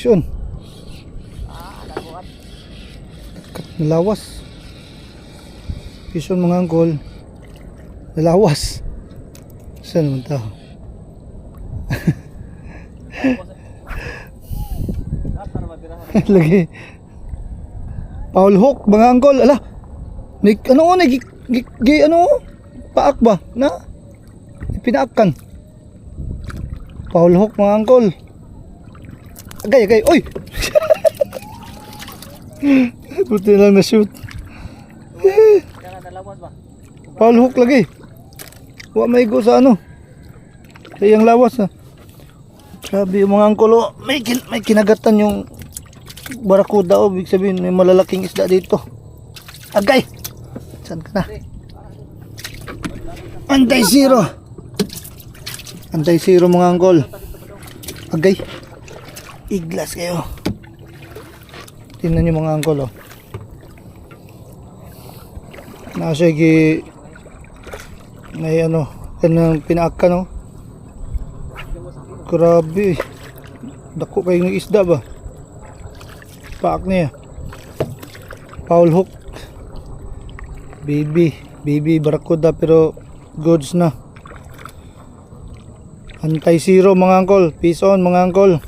Fish on. Ah, labuhat. Nalawas. Fish on mga angkol. Nalawas. Saan naman tao? Lagi. Paul Hook, mga angkol. Ala. May, ano o, gi, gi, gi, ano o? Paak ba? Na? Pinaakan. Paul Hook, mga angkol. Agay, agay. Uy! Buti lang na shoot. Kaya nga nalawas ba? Paul Hook lagi. Wa may go sa ano. Sa iyang lawas ha. Grabe yung mga angkol oh. May, kin may kinagatan yung barakuda oh. Ibig sabihin may malalaking isda dito. Agay! Saan ka na? Antay zero. Antay zero mga angkol. Agay. Iglas kayo. Tingnan nyo mga angkol oh. Nasa gi may ano, kanang pinaaka no. Grabe. Dako kayo ng isda ba? Paak niya. Foul hook. Baby, baby barakuda pero goods na. Antay zero mga angkol. Peace on mga angkol.